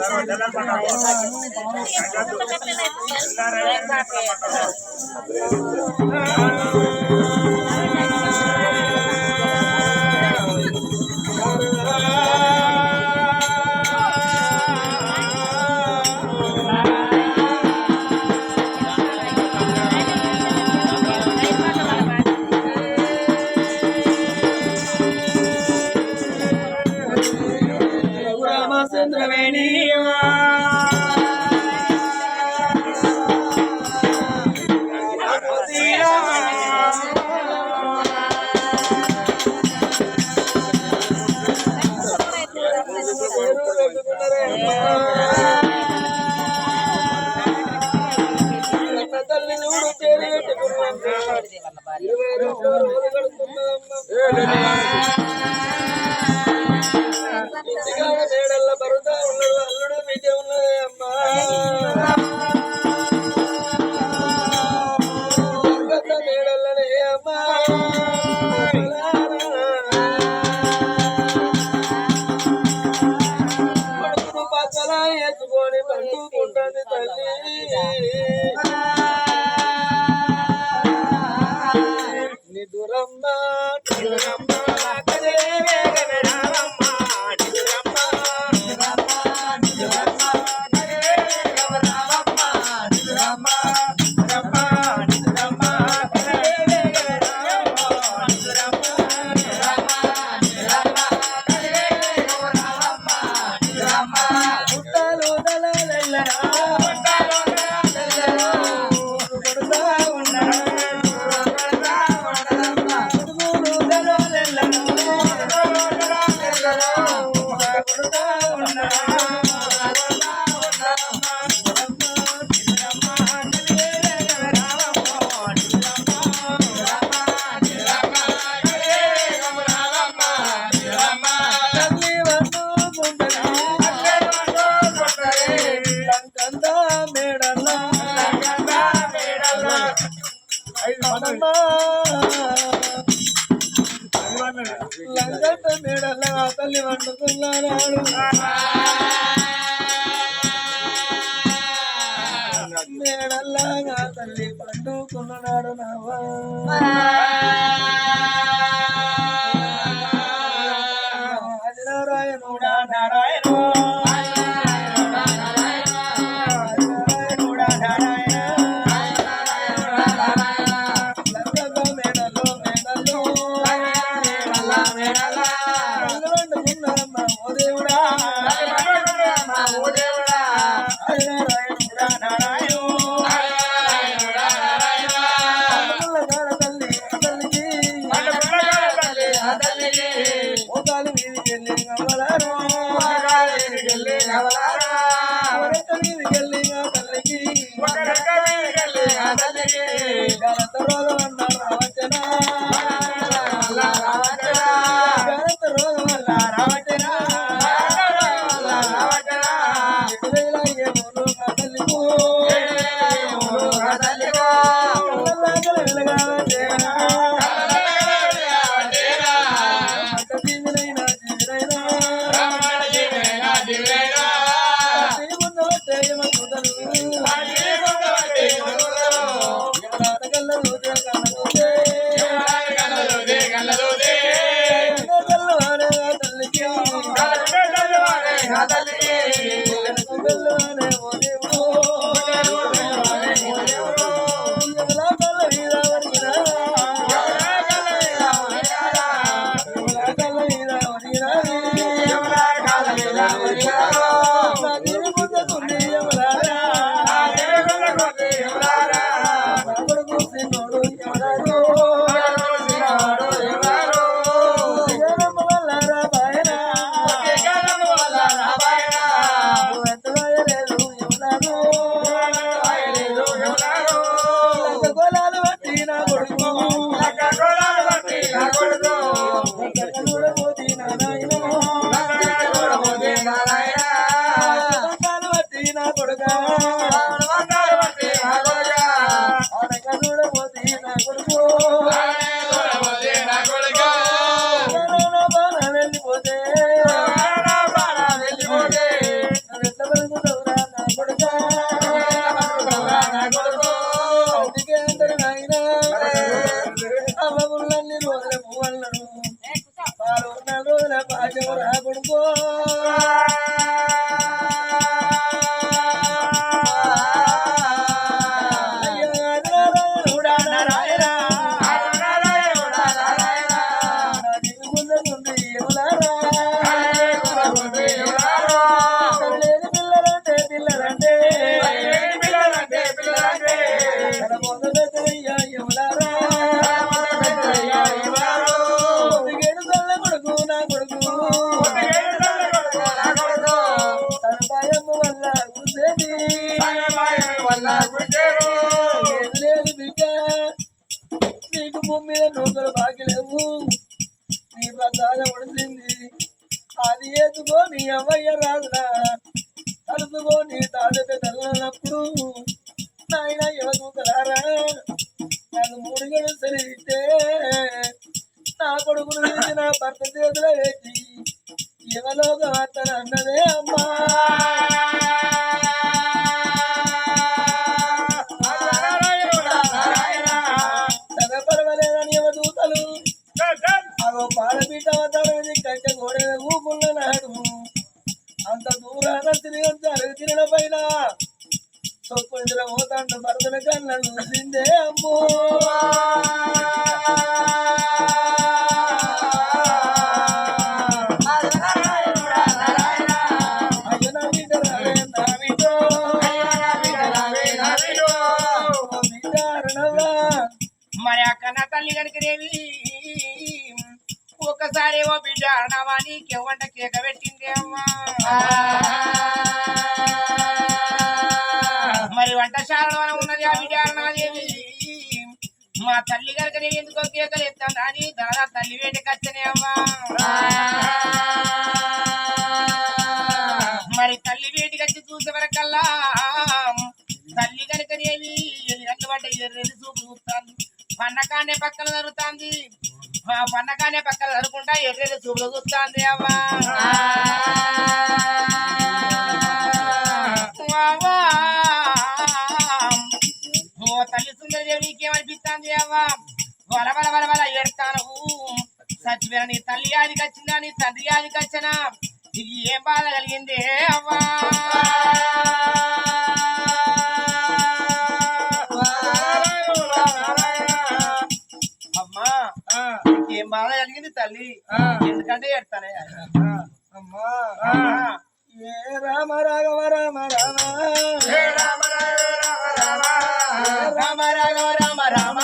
ಎಲ್ಲರ ఇరవై రెండు రోజులు గడుపుతున్నదమ్మా తల్లి పండుకున్న నాడు నావా గాలంతరాలు Hallelujah. భూమి నూకలు నూకల బాకిలేవు నీ ప్రసాదం ఉడిసింది అది ఏదుకో నీ అమ్మయ్య రాదురా తలుసుకో నీ తాడత తెల్లనప్పుడు నాయన యువదూతలారా నాకు మూడు గడు సరిగితే నా కొడుకును చూసి నా భర్త చేతిలో వేసి యువలోక అతను అన్నదే అమ్మా దూరాన తిరిగొచ్చారు తిరగ పైన నిద్ర పోతాండు. భరతుల కళ్ళను అమ్మో. రావే. మరి అక్క నా తల్లి కనుకనేవి ఒకసారి ఓ బిడ్డ అన్నవా నీకెవ్వంట కేక పెట్టింది అమ్మా. మరి వంటశాలలో ఉన్నది ఆ బిడ్డ అన్నదేవి మా తల్లి కనుక నేను ఎందుకో కేకలు ఎత్తాను అని దాదా తల్లి వేటకొచ్చనే అమ్మా. మరి తల్లి వేటికి వచ్చి చూసే వరకల్లా తల్లి కనుక ఎల్లు పడ్డ ఎర్రెది చూపు చూస్తాంది పన్నకానే పక్కన జరుగుతాంది పండగానే పక్కన అనుకుంటా ఎర్రెది చూపులు చూస్తాంది అవ్వా. ఓ తల్లి సుందరదేవి నీకేమనిపిస్తాంది అవ్వా? వల వల వల వల ఎడతాను చచ్చిపోయిన నీ తల్లి ఆదికి వచ్చిందా నీ తండ్రి ఆదికి వచ్చినా? ఇది ఏం బాధ కలిగింది అవ్వా? తల్లి. ఎందుకంటే ఎడతానే అమ్మా. ఏ రామ రాఘవ రామ రామ. ఏ రామ రామ రామ రామ.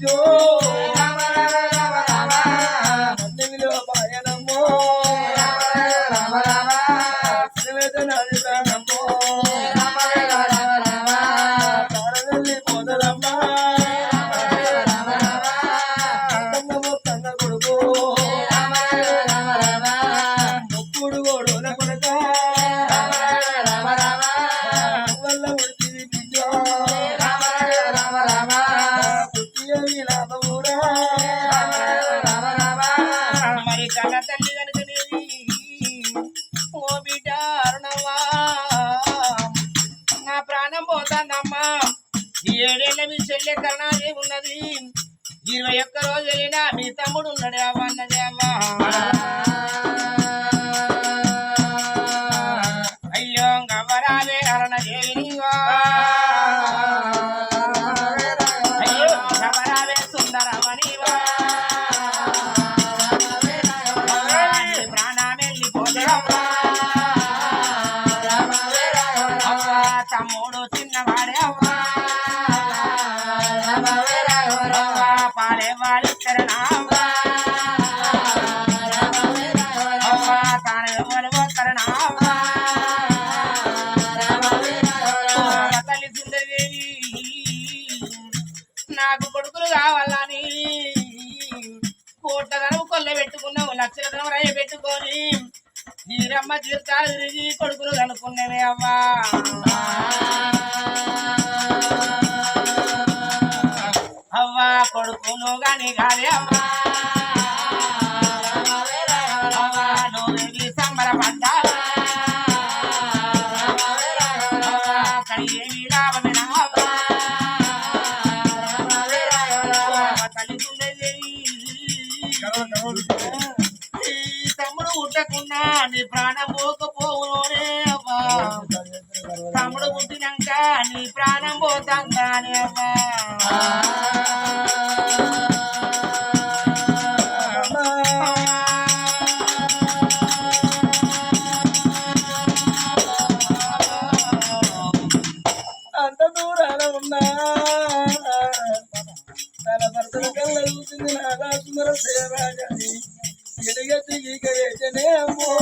yo అవ్వ కొడుకును గాని కాదే అవ్వ అంత దూరాన ఉన్నా తన భర్తల కళ్ళ చూసింది నాగా సుందర సేవ ఎదిగతిగి అమ్మో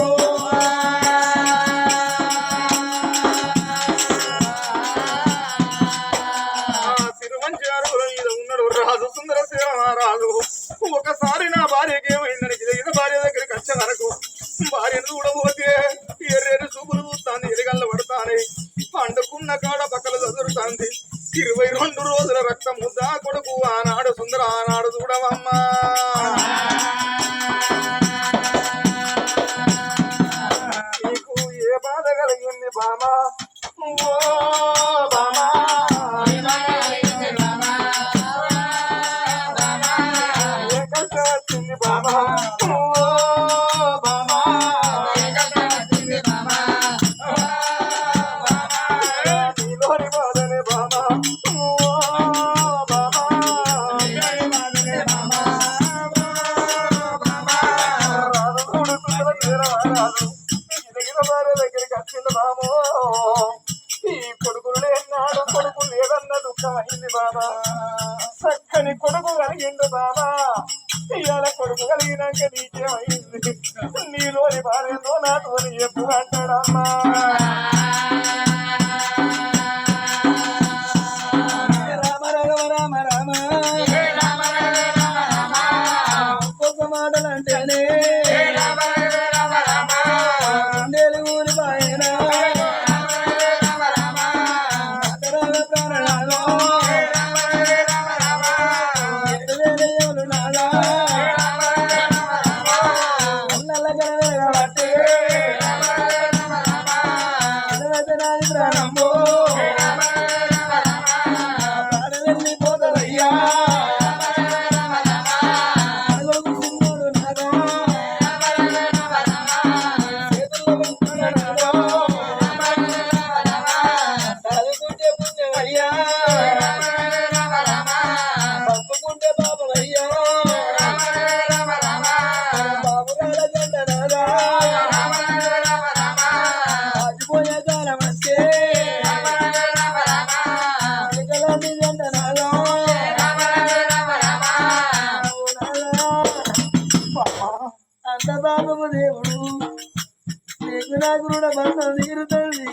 నాకు కూడా బంధం తీరుతుంది.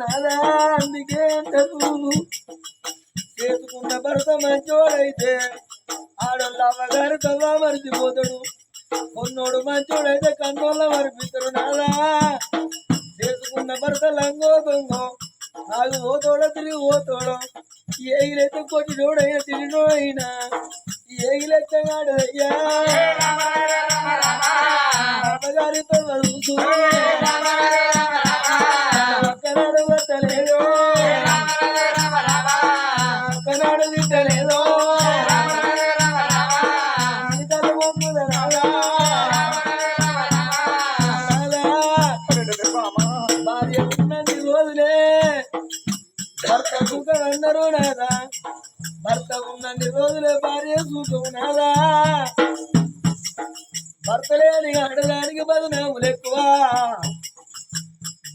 నాదా అందుకే చదువు చేసుకున్న భర్త మంచోడైతే ఆడోళ్ళ అవగారు తవ్వా మరిచిపోతాడు కొన్నోడు మంచోడైతే కన్నోళ్ళ మరిపిస్తారు నాదా చేసుకున్న భర్త లంగో దొంగో నాలుగు ఓతోడో తిరిగి ఓతోడో. ఏ అయితే కొట్టినోడైనా తిరిగినోడైనా ఏగిలెత్తగాడు అయ్యా రామగారితో నడుపుతూ ఒక్కనాడు పెట్టలేదు ఒక్కనాడు తిట్టలేదు భార్య ఉన్నది రోజులే భర్త కుక్కలు అన్నారు అన్ని రోజులే భార్య చూసుకున్నారా భర్తలేని ఆడదానికి బదనాములు ఎక్కువ.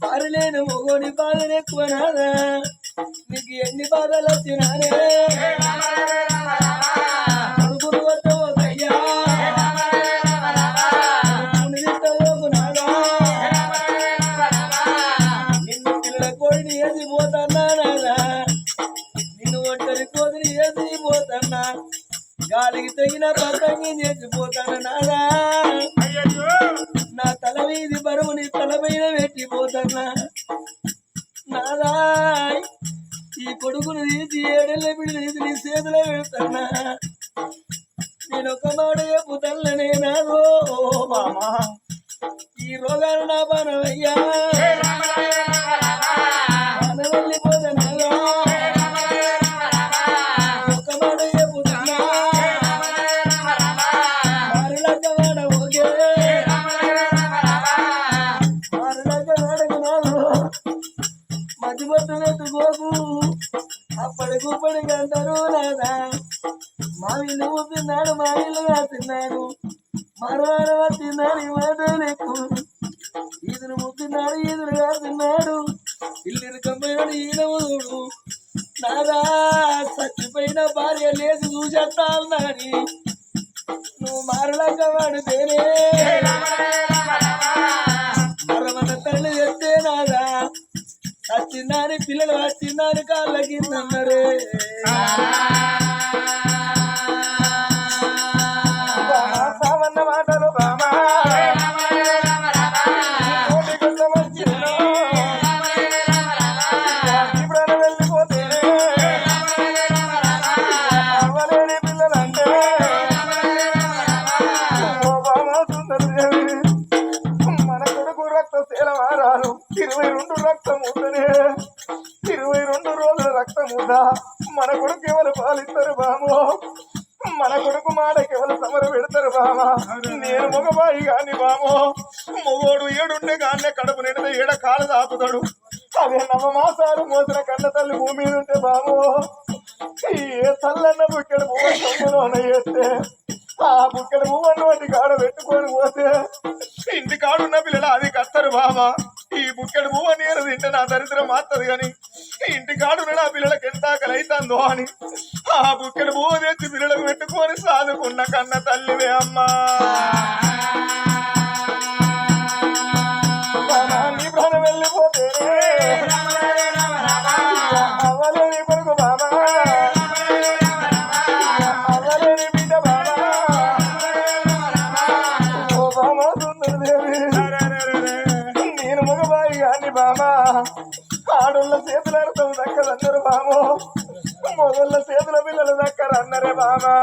భార్య లేని మగోని బాధలు ఎక్కువ నారా వాడి నువ్వు మారలేక వాడు తేనే మరమన తల్లి చెప్తే నాదా? వచ్చిందని పిల్లలు వచ్చిందని కాళ్ళ కింద ఏడుండే గానే కడుపు నిండితే ఏడ కాలు దాపుతాడు. అదే నవమాసాలు మోసిన కన్న తల్లి భూమి మీద ఉంటే బాబో ఏ తల్లన్న బుక్కెడు పువ్వు సొమ్ములోన వేస్తే ఆ బుక్కెడు పువ్వన్న వాటి కాడ పెట్టుకొని పోతే ఇంటి కాడున్న పిల్లలు అది కత్తరు బాబా. ఈ బుక్కెడు పువ్వు నేను తింటే నా దరిద్రం మాత్తది కానీ ఇంటి కాడున్న నా పిల్లలకి ఎంత ఆకలి అవుతుందో అని ఆ బుక్కెడు పువ్వు తెచ్చి పిల్లలకు పెట్టుకొని సాదుకున్న కన్న తల్లివే అమ్మా. దక్కదన్నారు బామో చేతుల పిల్లలు దక్కరు అన్నరే బాబా.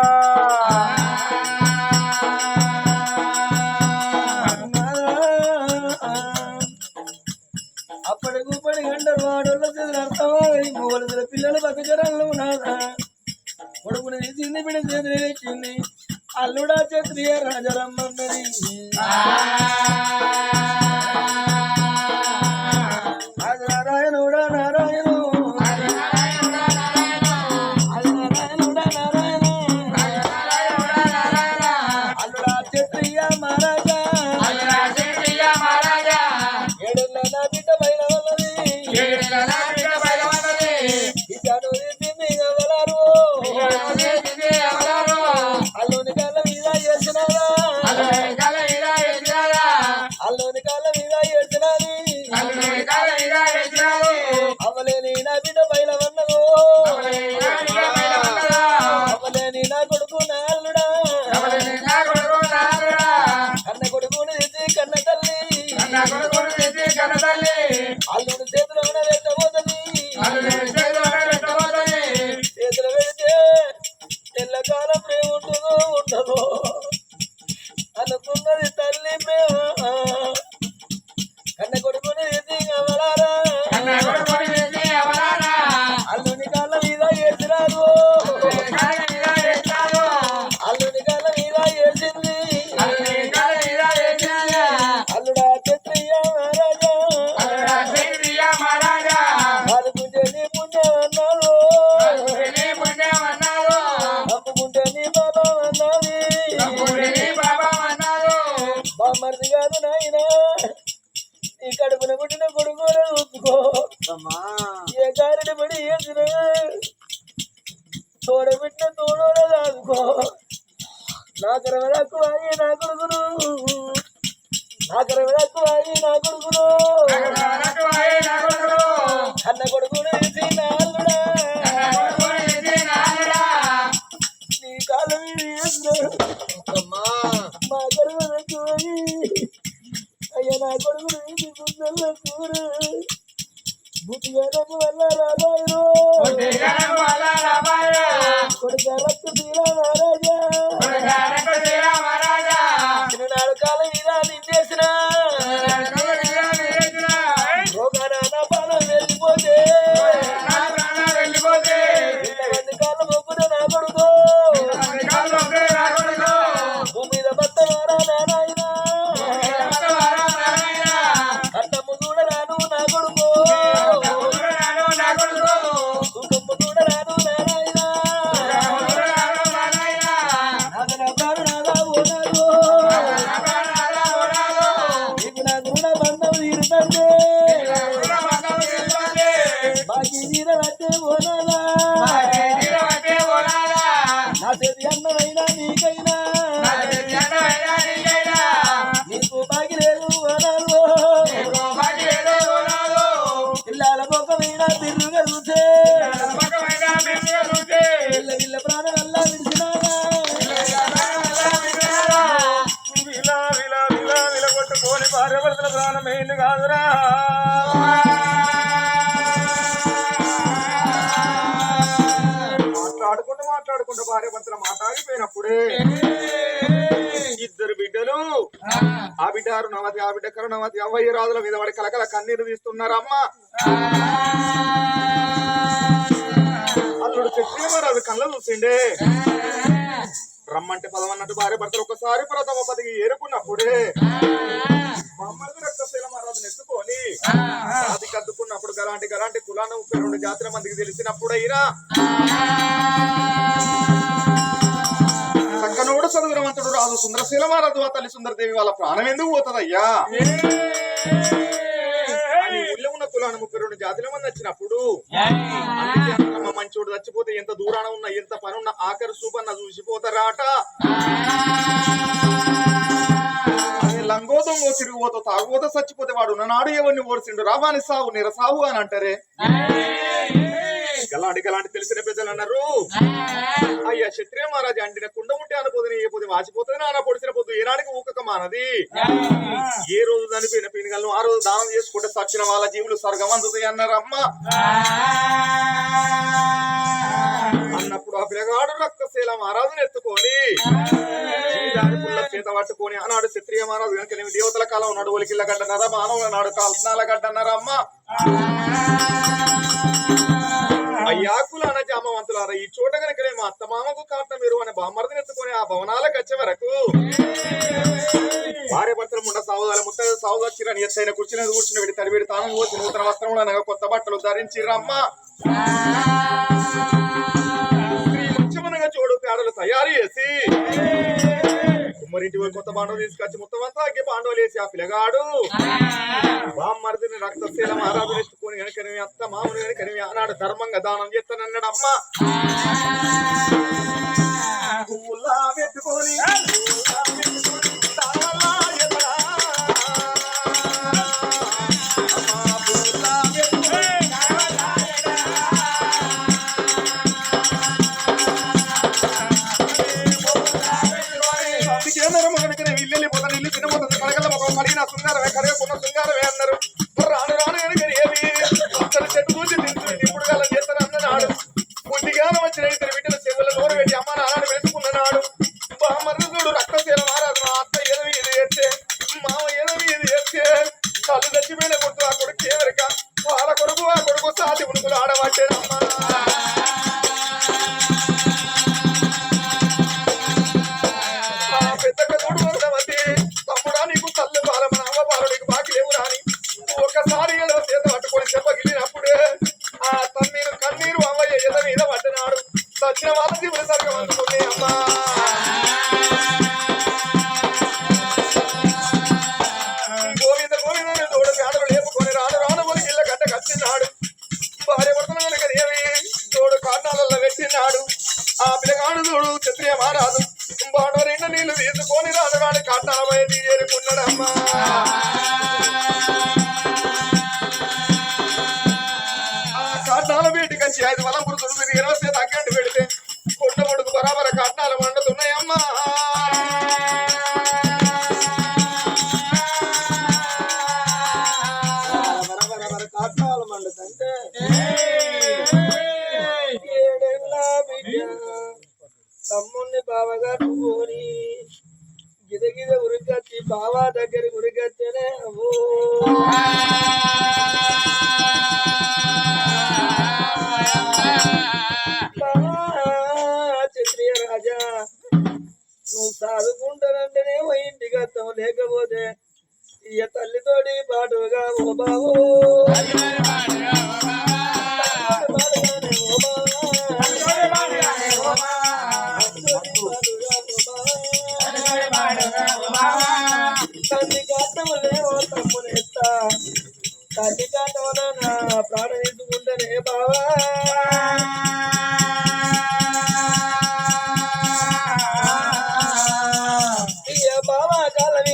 అప్పటి కూపడి గంటలు వాడోళ్ళ చేతులు అర్థమా మూలసిన పిల్లలు బతకరాళ్ళు ఉన్నారా? కొడుకుని తీసింది బిడ్డ చేతులు ఎక్కింది అల్లుడా చేతులు రాజరమ్మన్నది ఏ వేసిన తోడబెట్టిన తోడోడ దాదుకో నా కరవలకు అయ్యి నా కొడుకును. నా కరవలకు అయ్యి నా కొడుకును. I Yeah, to be loved. భర్తల కాదురా. మాట్లాడుకుంటూ మాట్లాడుకుంటూ భార్య భర్తల మాట్లాడిపోయినప్పుడే ఇద్దరు బిడ్డలు ఆ బిడ్డ అరుణవతి ఆ బిడ్డ కరుణవతి అవ్వయ్య రాజుల మీద వాడి కలకల కన్నీరు తీస్తున్నారమ్మా. అల్లుడు అది కళ్ళ చూసిండే. రమ్మంటే పదవన్నట్టు భార్య భర్తలు ఒకసారి ప్రథమ పదికి ఏరుకున్నప్పుడే అది కద్దుకున్నప్పుడు గలాంటి గలాంటి కులాన ముప్పై రెండు జాతుల మందికి తెలిసినప్పుడు అయినా చక్కనోడు చదువురవంతుడు రాజు సుందరశీల మహారాజు ఆ తల్లి సుందరదేవి వాళ్ళ ప్రాణం ఎందుకు పోతుందయ్యా? ఉన్న కులాన ముప్పై రెండు జాతుల మంది వచ్చినప్పుడు మంచోడు చచ్చిపోతే ఎంత దూరాన ఉన్న ఎంత పని ఉన్న ఆఖరి సూపన్న చూసిపోతారాట. అదే లంగో దొంగో తిరిగిపోతో చచ్చిపోతే వాడు నాడు ఎవరిని ఓడిసిండు రావాని సావు నిరసావు అని అంటారే. గలాంటి గలాంటి తెలిసిన పెద్దలు అన్నారు. అయ్యా క్షత్రియ మహారాజు అంటిన కుండ ఉంటే అనుపోతుంది ఏ పొద్దు వాచిపోతుంది నాన్న పొడిసిన పొద్దు ఏనాడికి ఊకక మానది. ఏ రోజు చనిపోయిన పీనగలను ఆ రోజు దానం చేసుకుంటే సచ్చిన వాళ్ళ జీవులు స్వర్గం అందుతాయి అన్నారు అమ్మ. ఆ పిల్లగాడు రక్తశీల మహారాజును ఎత్తుకొని చేత పట్టుకొని ఆనాడు క్షత్రియ మహారాజు వెనక దేవతల కాలం నాడు ఒలికిళ్ళ గడ్డన్నారా మానవుల నాడు కాల్పనాల గడ్డన్నారా అమ్మ అయ్యాకులు జామవంతులారా ఈ చోట కనుక మా అత్త మామకు కారణం మీరు అనే బామ్మర్దిని ఎత్తుకొని ఆ భవనాలకు వచ్చే వరకు. భార్య భర్తలు ఉండ సావుదాల ముత్త సావుదాచిరని ఎత్తైన కూర్చుని కూర్చుని పెట్టి తడివిడి తాను పోసి నూతన వస్త్రములు అనగా కొత్త బట్టలు ధరించిరమ్మ చోడు పేడలు తయారు చేసి కుమ్మరింటి కొత్త బాండవ తీసుకొచ్చి మొత్తం అంతా అగ్గి బాండవలు వేసి ఆ పిల్లగాడు బామ్మర్దిని రక్తశీల మహారాజు ఎత్తుకొని వెనకనివి అత్త మామూలు వెనకనివి ఆనాడు ధర్మంగా దానం చేస్తానన్నాడు అమ్మ. పెట్టుకొని Gracias. తమ్ముణ్ణి బావగా నువ్వుని గిద గిద ఉరికచ్చి బావా దగ్గర ఉరికచ్చనే అవ్వో.